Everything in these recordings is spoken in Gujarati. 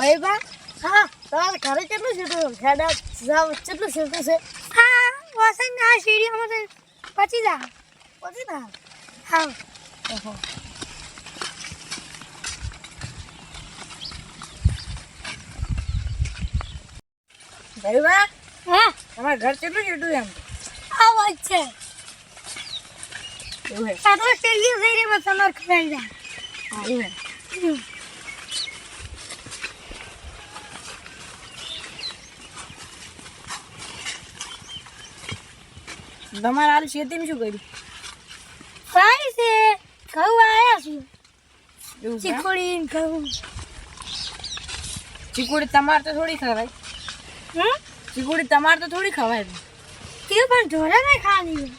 ભાઈ બા હા તમારે ઘરે કેટલું સીટું ખેડા જાવ કેટલું સીટું છે? હા વસંત આ તો પચી જા. પછી ના હા. ઓહો. ભાઈ બા હા. તમારે ઘર કેટલું સીટું એમ? આ વાત છે. એવું હે જઈ રહ્યો તમારે ખબર જાય. હા એવું તમારે હાલ ખેતીમાં શું કર્યું? સારી છે. ઘઉં આવ્યા છું. ચીકુડી ઘઉં. ચીકુડી તમારે તો થોડી ખવાય. હમ? ચીકુડી તમારે તો થોડી ખવાય. તે પણ જોડે નહીં ખાવાની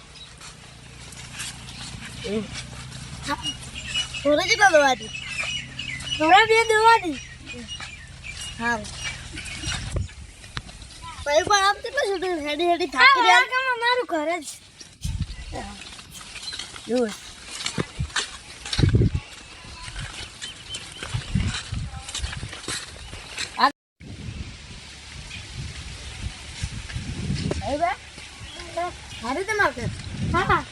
ઢોરે કેટલા દોવાતી ઢોરે બે દોવાની હા. ભાઈ પણ આમ કેટલું છૂટું હેડી હેડી થાકી રહ્યા કામ અમારું ઘર જ. એવું હે. આ- ભાઈ બા મારે તમારે હા.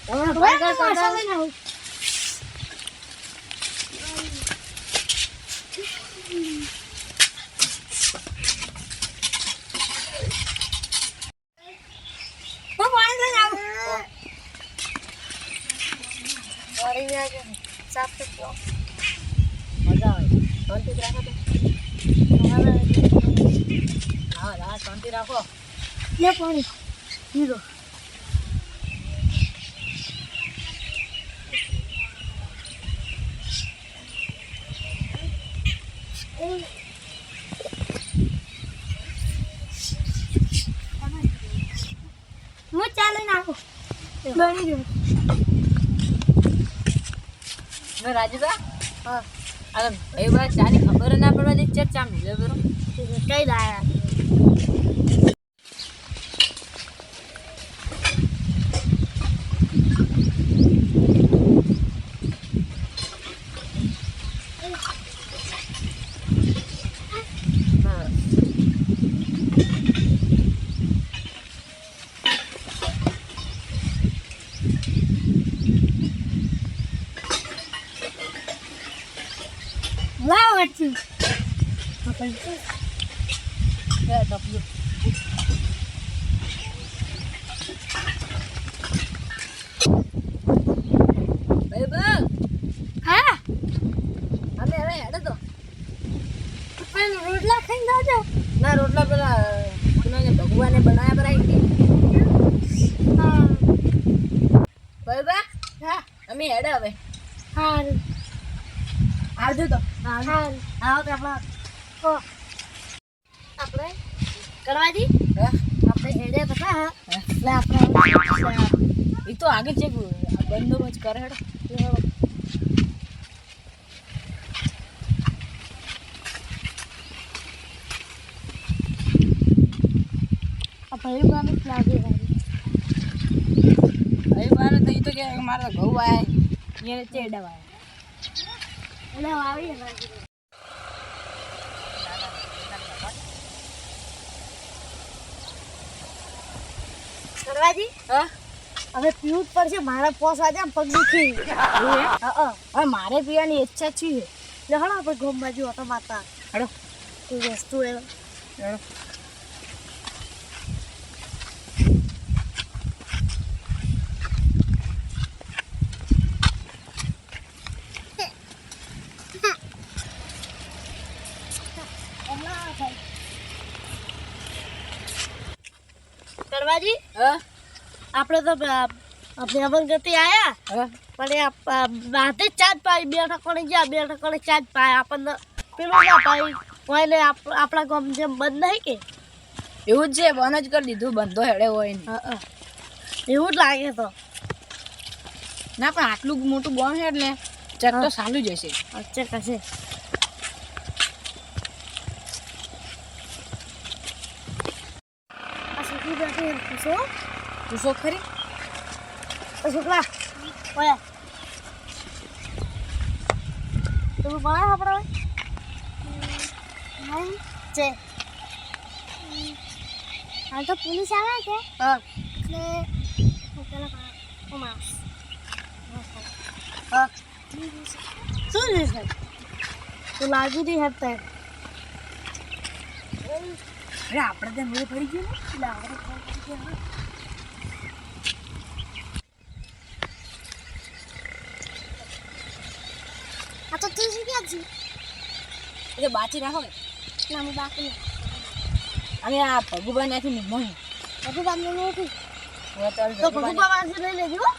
હું પાણી લઈને આવું. મારી સાફ તો મજા આવે. શાંતિ રાખો તો હા હા શાંતિ રાખો. લે પાણી. પીરો હું ચાલે નાખું. બની ગયું. મેં રાજુબા હા. અરે ભાઈ બા ચાની ખબર ના પડવાની ચર્ચા મિલે બરો કઈ લાયા હા લાવ વચ્ચે કે તપલું ભાઈ બા હા અમે હવે હેડે તો પણ રોટલા ખાઈને જાજો ના રોટલા પેલા પેલા ભગવાને બનાવ્યા પર હા ભાઈ બા હા અમે હેડે હવે હારું આવજો તો હારું આવો તો આપણા કરવાજી આપણે હેડે પતા. એટલે આપણે એ તો આગળ છે બંદોબસ્ત કરે હેડો. આપણે બાબત લાગે ભાઈ બાને તો એ તો કે મારા ઘઉં આયા એને ચેડા વાયા હા? હવે પીવું જ પડશે મારા પોસ આમ પગ દુખી. હવે મારે પીવાની ઈચ્છા છે. એટલે હળો આપણે ગોમ બાજુ હતો માતા હેડો કોઈ વસ્તુ એ હેડો કરવાજી હા આપણે તો ભ્રમણ ગતિ આવ્યા પણ બાતે ચાજ પાય. બે ઠકોણે ગયા બે ઠકોણે ચાજ પાય. આપણને પેલું ના પાય. આપ- આપણા ગામ જેમ બંધ નહીં કે? એવું જ છે બંધ જ કરી દીધું. બંધો હેડે હોય હા. એવું જ લાગે તો. ના પણ આટલું મોટું બોમ્બ છે એટલે ચક તો. ચાલુ જ હશે. અચ્છા કશે આ સુખી બેઠી પૂછો તું શોખ ખરી? શુક્લા ઓયા. તમે બનાવો આપણે છે. હાલ તો પોલીસ આવે છે. હા. શું છે? તું લાગુ નહીં હટતા અરે આપણે ત્યાં મેળ પડી ગયું ને. એટલે આપણે પહોંચી ગયા. આ તો જ એટલે બાચી રાખો ને. ના હું બાકી અને આ ભગુભાઈ નાખી ને મોહી. બધું બાંધો નથી. તો તો ભગુબા પાસે લઈ લેજો હો.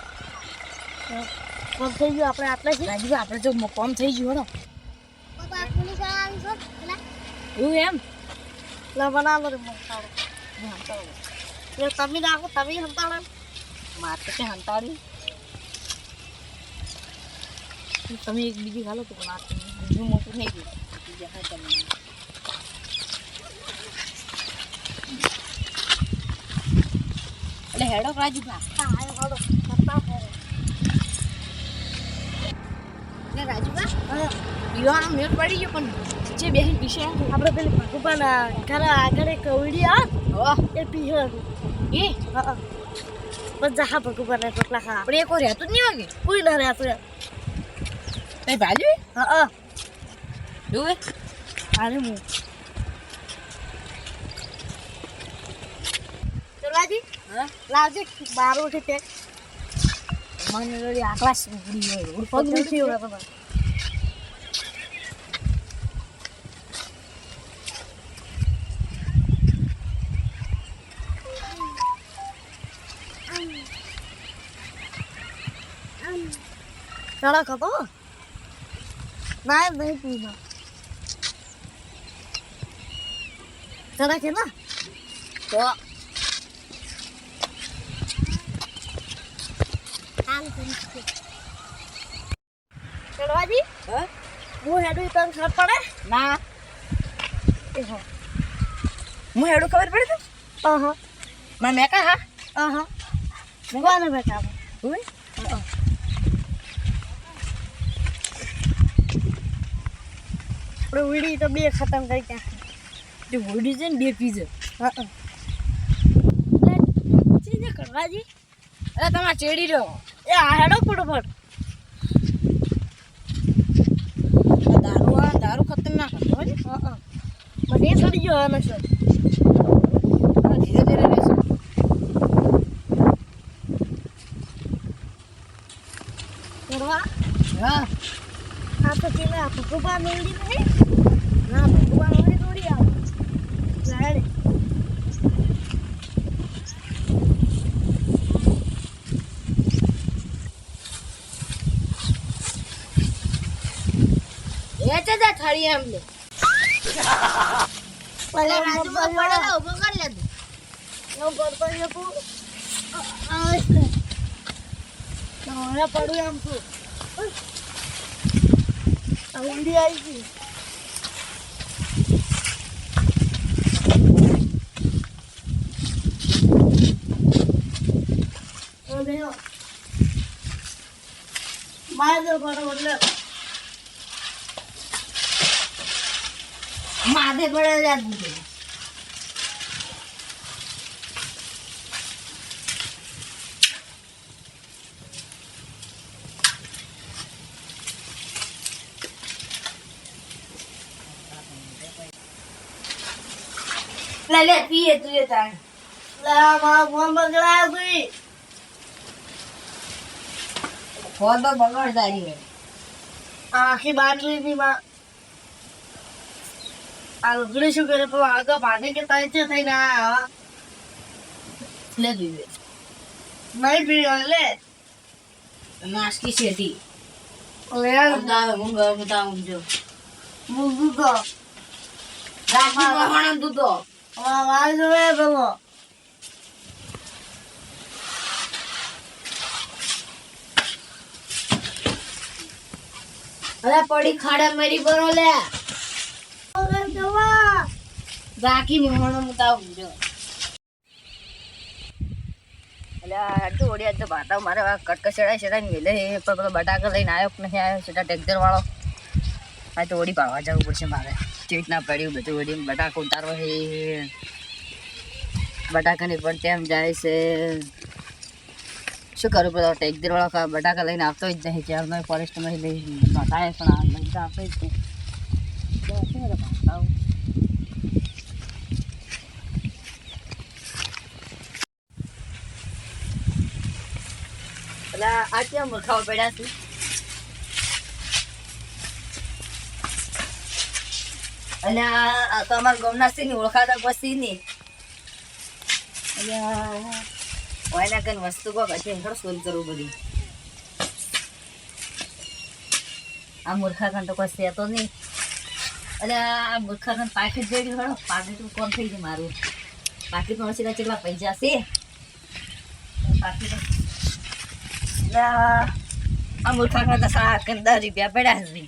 કોમ થઈ ગયું આપણે આટલા જ. રાજુ આપણે જો કોમ થઈ ગયું ને પપ્પા પોલીસ આવી છો? એવું એમ? ના બનાવો રે મોટાડો એ તમે નાખો તમે હંતાડો મારે તો ક્યાં હંતાડ્યું તમે એક બીજી ખાલો તો મારે બીજું મોટું થઈ ગયું બીજા હા તમે એટલે હેડો રાજુ ને રાજુ ભા પીવાનો મેળ પડી ગયો પણ જે બેસી પીશે આપણે પેલી ભગુબાના ઘરે આગળ એક ઉડી આ એ પીહે એ હા બધા હા ભગુબાના ટોટલા ખા આપણે એક વાર રહેતું જ નહીં વાગે કોઈ ના રહેતું કઈ ભાજુ હા હા એવું આને હું ચલાજી? લાવજે. બાર ઉઠી તે. મને લડી આકલા ઉડી ગયો. પગ દુખી હોય તમારે ચડા ખતો ના નહીં પીના કે ના તો ચડવાજી હા હું હેડું તને ખબર પડે ના હા હું હેડું ખબર પડે તો આહા મને મેકા હા આહા કોને બેઠા હોય આપણે વીડી તો બે ખતમ કરી ત્યાં જે હોડી છે ને બે પીઝે હા કરવાજી અરે તમારે ચેડી રહ્યો. એ આ હેડો ફટોફટ. દારૂ આ દારૂ ખતરનાક હતો હો. હા મને સડી ગયો અમે સર હા ધીરે ધીરે રહેશે કરવા હા. આ તો પેલા ભગવાન વીડી નહીં ના ભગવાન વીડી દોડી આવે. છે જા થાળી એમ લે. પહેલા રાજુ પડેલા ઊભો કરી લે તું. હું હવે પડું એમ છું. આ આવી ગઈ. મારે તો ફટાફટ લે માથે પડે જા તું તો. લે લે પીએ તું એ તાણ લે આ મારો ફોન તો બગડ તારી આખી બાટલી માં આ લુગડી શું કરે? પણ આગળ ભાગે કે તઈ છે થઈને આયા લે પીવે. નહીં પીવો લે. નાસ્કી શેઠી. લે. અમદાવાદ હું ગયો બતાવું જો મૂકું તો. રાજી મહાણમ દૂધો હવે મારે જોવે પેલો. અરે પડી ખાડા મરી બરો લે. બાકી મોણો મુતા ઉજો તો ઓડિયા તો ભાતા મારે આ કટકા ચડાય ચડાય મેલે પર પેલો બટાકા લઈને આવ્યો કે નહીં આવ્યો ટેક્ટર વાળો. આ તો ઓડી પાડવા જવું પડશે મારે. ચીટ ના પડ્યું બધું ઓડી બટાકો ઉતારવો બટાકાની પણ તેમ જાય છે. શું કરું એક ટેકદર વાળો બટાકા લઈને આવતો જ નહીં ચારનો ફોરેસ્ટમાં લઈ નોંધાય પણ આ લઈને તો આવતો જ નહીં. કેમ મૂર્ખાઓ પડ્યા છે? અને આ તો અમારા ગામના સિંહ ઓળખાતા પછી નહીં અને ઓયના વસ્તુ કોક હતી એમ શોધ કરવું બધું. આ મૂર્ખા કન તો કોઈ સેતો નહીં. એટલે આ મૂર્ખા કન પાકીટ ગયો, હળો. પાકીટ કોણ થઈ ગયું મારું? પાકીટમાં વચ્ચે કેટલા પૈસા છે? પાકીટ એટલે આ મૂર્ખા કન તો સાત કન દસ રૂપિયા પડ્યા છે.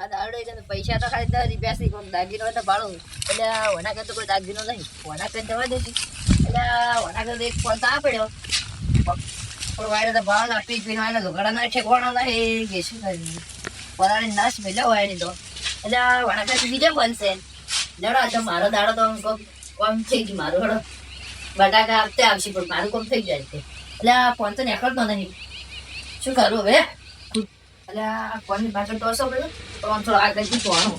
આ દાડો એટલે પૈસા તો ખાલી દસ રૂપિયા છે કોઈ દાગીનો તો ભાડું. એટલે વના કરતો કોઈ દાગીનો નહીં. વના કરી જવા દેતી એક ફોન પડ્યો. પણ વાયરો તો ભાવ ના પી પીને ઝઘડા ના ઠેકવાનો નહીં કે શું કરી પરાળી નાશ મેલ્યો હોય તો. એટલે વના કરતો બીજો બનશે જડો તો મારો દાડો તો કોમ કોમ થઈ ગયું મારો હડો બટાકા આપતે આવશે, પણ મારું કોમ થઈ જાય છે. આ ફોન તો નીકળતો નહીં. શું કરું હવે? એટલે ફોનની પાછળ હશો બધું તો થોડો આગળ જીતવાનું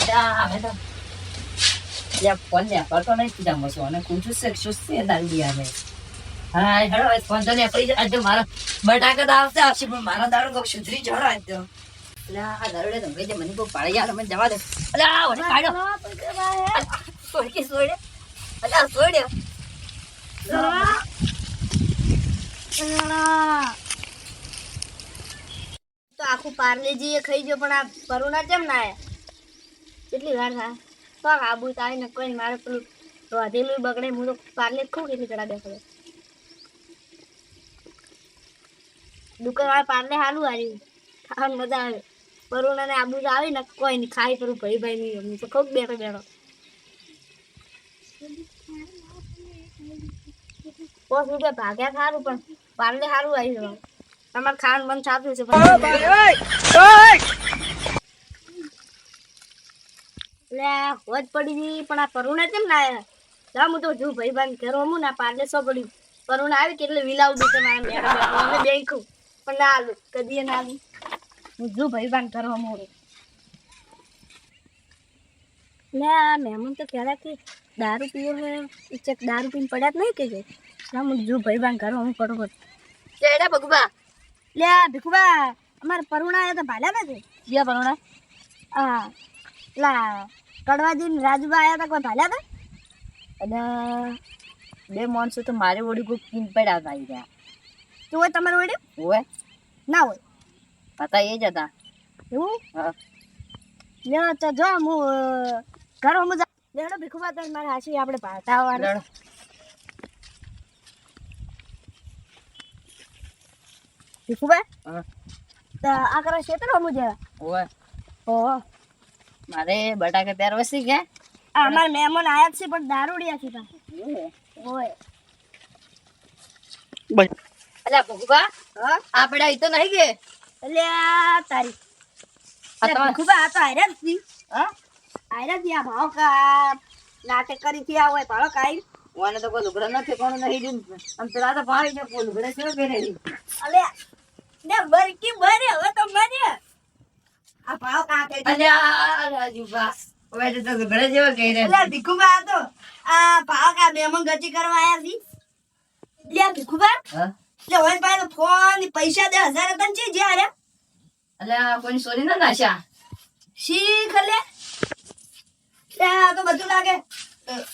એટલે હવે તો આ ફોન ને કરતો નહીં કીધા મસો અને કુછું છે શું છે દારૂ દી આવે હા હેડો એ ફોન તો ને પડી આજે મારો બટાકા તો આવશે આવશે પણ મારો દાડો કોક સુધરી જડો આજ તો. એટલે આ દારૂડે તો દે મને કોઈ પાડી યાર મને જવા દે. આ ઓને સોડકે સોડે. એટલે આ સોડ્યો તો આખું પાર્લેજી એ ખાઈ ગયો પણ આ પરુણા કેમ ના આયા? કેટલી વાર થાય તો આબુ તારી ને મારે પેલું વધેલું બગડે, હું તો પાર્લે ખૂબ કેટલી ચડા દેખાડે દુકાન વાળા પાર્લે સારું આવ્યું ખાવાની મજા આવે. પરુણ અને આબુ આવે ને, કોઈ નહીં ખાઈ કરું ભાઈ ભાઈ નહીં હું તો ખૂબ બેઠો બેઠો. પાંચ રૂપિયા ભાગ્યા સારું પણ પાર્લે સારું આવી જવાનું. તમારે ખાવાનું મન સાચું છે પણ એટલે હોજ પડી ગઈ પણ આ કરુણા કેમ ના આવ્યા જા હું તો જો ભાઈ બાન ઘર હું ના પાર્લે સો પડ્યું કરુણા આવી કે એટલે વિલાવ દે મારા બેઠો બેંક પણ ના આલું કદી ના આલું હું જો ભાઈ બાન ઘર હમું લે આ મહેમાન તો ક્યારેથી દારૂ પીવો હે. ચેક દારૂ પીને પડ્યા જ નહીં કે છે? ના હું જો ભાઈ બાન ઘર હમું પડો ચેડા ભગવા લે ભીખુબા અમારે પરુણા આયા તો ભાલ્યા નથી જીયા પરુણા? હા. લા કડવાજી ને રાજુબા આવ્યા તા કોઈ ભાલ્યા હતા? અને બે માણસો તો મારે વળી કોઈ પીન પડ્યા હતા ઈ તો હોય તમારે વડે હોય ના હોય. હતા એ જ હતા. એવું? હા. લે તો જો હું ઘર હમું લેડો ભીખુબા તો મારે હાસી આપણે ભાતા આવવાનું. ભીખુબા હા. તો આ કરે ક્ષેત્ર હમું જેવા? હોય ઓહો. મારે બટાકા ત્યાર વસી ગયા. અમાર અમારા મહેમાન આયા છે પણ દારૂડિયા છે તા અલ્યા ભગુભા હા? આપણે અહીં તો નહીં ગયા? અલ્યા આ તારી ભીખુબા આ તો આયરા જ છી હા? આયરા જ આ ભાવ કા નાટક કરી થી આ હોય ભાડો કાઈ ઓને તો કોઈ લુગડો નથી કોણ નહીં દીધું આમ પેલા તો ભાઈ ને કોઈ લુગડા છે? પહેરેલી અલ્યા ને બરકી ભરે હવે તો મને પાસે તો ફોન ને પૈસા દે હજાર હતા છે જે હારે અલ્યા કોઈ સોરી ના નાશા શીખ લે તો બધું લાગે.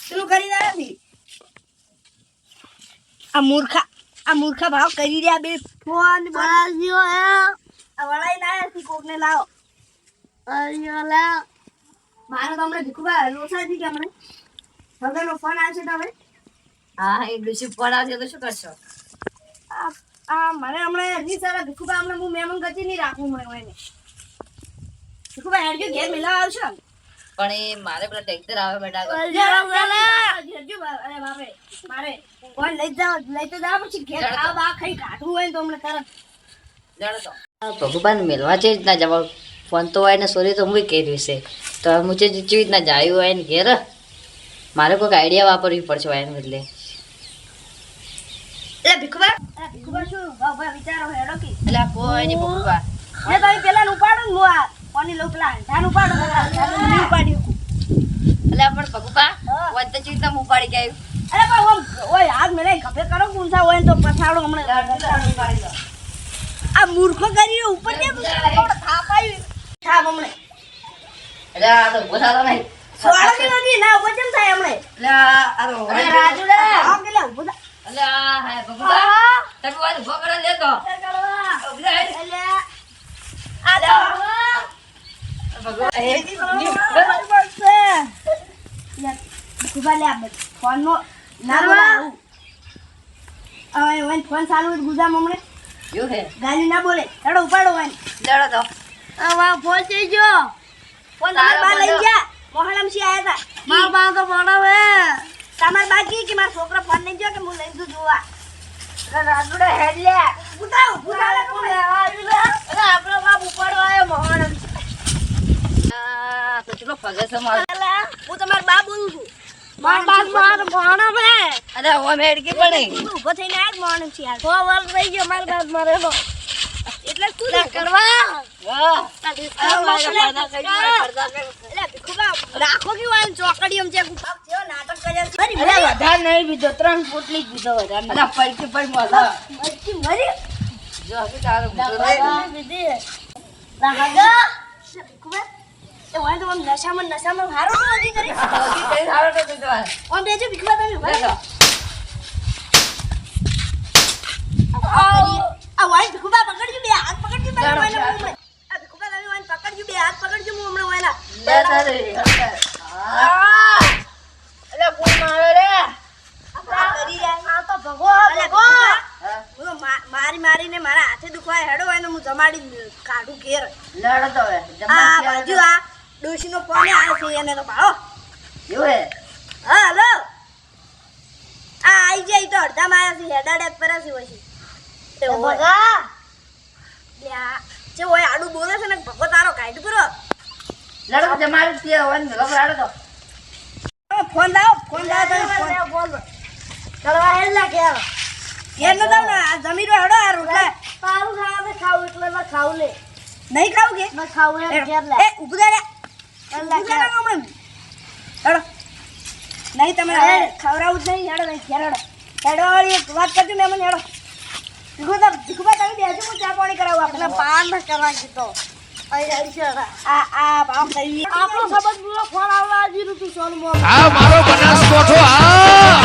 પેલું કરી નથી આ મૂર્ખા આ મૂર્ખા ભાવ કરી રહ્યા બે. ફોન વળાઈ ના કોક ને લાવો. લા મારે તો લોસાજી કે ફોન આવશે હા એ શું કરશો? આ મને હમણાં હજી સારા ભીખુબા હમણાં હું મહેમાન ગતિ નહીં રાખું મને એને. ભીખુબા હેડજો ઘેર મિલાવ આવશો પણ એ મારે પેલા ટ્રેક્ટર આવે બેટા. હજુ બા- અરે બાપરે મારે કોઈ લઈ જાઓ લઈ તો જાઓ પછી ઘેર આ બા ખાઈ કાઢવું હોય તો હમણાં તરત. જાણો તો. ભગવાન મેળવા છે ના જવાબ ફોન તો હોય ને સોરી તો હું કહી દઈશ તો હવે જેવી રીતના જાયું હોય ને ઘેર મારે કોઈક આઈડિયા વાપરવી પડશે હોય એનું એટલે એટલે ભીખુબા એટલે ભીખુબા શું વિચારો હેડો કે. એટલે આ કોઈ નહીં ભગવાન મેં તો પેલા ઉપાડો હું આ કોની લઉં પેલા ઉપાડો પેલા ઉપાડ્યું એટલે પણ ભગવા હા. વન તો ઉપાડી ગયા અરે પણ ઓમ ઓય હાથ મેલે ખભે કરો ગુંસા હોય ને તો પછાડો હમણાં. આ મૂર્ખો કરી ઉપર કે થાપ આવી હમણે. એટલે આ તો ઊભો થતો નહીં. સોળો કે નથી ના ઉપર કેમ થાય હમણે? એટલે આ આ તો અરે રાજુડા આમ કે લે ઊભો એટલે આ હા ભગવા તમે વાત ઊભો કરો લેતો ઉતાર કરવા. ઊભો રહે. એટલે આ તો ભગવાન એ એથી કરવા પડશે. લે, લે આ બધું. ફોનનો ના બોલાવું. હવે ફોન ચાલુ ગુજામ હમણે. એવું છે? ગાલી ના બોલે. હેડો ઉપાડો હોય લેડો તો. ફોન થઈ ગયો ફોન તમારા બા લઈ ગયા. મોહનમસી આયા હતા મારા બા તો ભણાવે તમારા બા કી કે મારા છોકરો ફોન લઈ ગયો કે હું લઈ જઉં જોવા? રાજુડે હેડ લે. ઉઠાવ ઉઠાવ કોણ અરે આપણો બાપ ઉપાડવા આવ્યો મોહનમસી આ તો ચલો પગે છે મારો. હું તમારા બા બોલું છું. મારા બા મારા અરે હવે મેડકી પડે. ઊભો થઈને આજ મોહનમસી આ સો વર્ષ થઈ ગયો મારા બાપ મારેલો. ત્રણ પોટલી જ વધારે પૈકી પૈ મરી મરી? જો હશે તારો બીજો નહીં. બીજી રાગા કુમાર એ વાન તો નશામાં નશામાં હારો તો કરી. હજી કઈ તો. બેજો ભીખવા તમે. આ વાય ભીખુબા પકડજો બે હાથ પકડજો બે આ ભીખુબા તમે વાન પકડજો બે હાથ પકડજો હું હમણાં. અલે કોણ મારે રે. મારીને મારા હાથે દુખવાય હેડો હોય હું જમાડી કાઢું ઘેર. લડો તો હવે. આ બાજુ આ ડોશીનો ફોન આવે છે એને તો હે? હા હલો. આ આઈ જાય તો અડધામાં આવ્યા છે હેડા ડેપ પર છે. પછી તે હોય. લે જે હોય આડું બોલે છે ને ભગો તારો કાઢ કરો. લડો તો ને તો. ફોન લાવો. ફોન લાવો તમે ફોન. ચડવા હેડ લા ઘેર ન જાવ ને આ જમીન હેડો આ રોટલા. તારું ખાવા ખાવું એટલે ખાવું લે. નહીં ખાવું કે? ખાવું એ ઉભું રે. ઉભું રે હમણાં. હેડો. નહીં તમે ખવડાવું જ નહીં હેડો નહીં ઘેર હેડો. હેડો વાળી વાત કરજો મેં મને હેડો. તો ભીખુભા તમે બેસો હું ચા પાણી કરાવું આપણે પાન કરવા કીધો આપણો સંબંધ પૂરો ફોન આવવા હજી ઋતુ સોનું આ મારો બનાસકોઠો આ!